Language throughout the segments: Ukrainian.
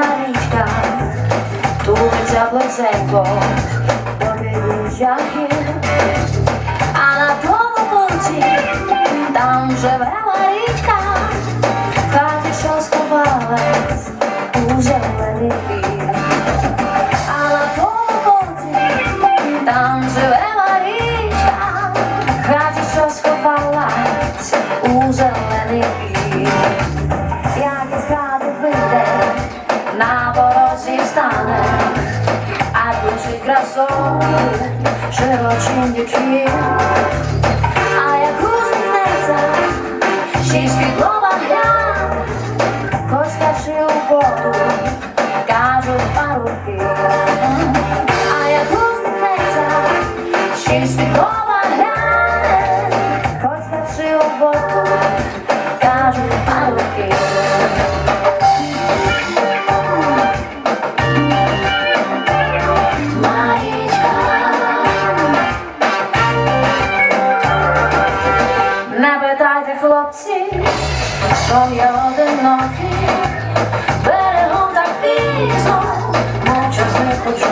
навіжка, тулиця близенько, до ріжаки, а на тому боці там живе Марічка. Красоти широчим дівчі. А як усміхнеться, ще й світлова гля, Коскавши у воду, кажуть парубки. А як усміхнеться, ще й світлова хлопці, що я одинокий, берегом так пізно, мовчазни хочу.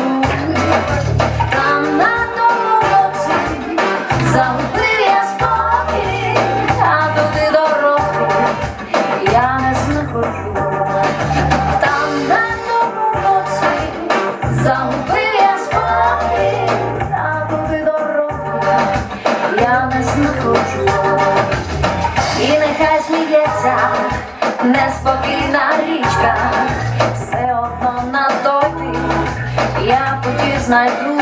Там на тому боці загубив я спокій, а туди дороги я не знаходжу. Там на тому боці загубив я спокій, а туди дороги я не знаходжу. І нехай сміється неспокійна річка, все одно на той я путі знайду.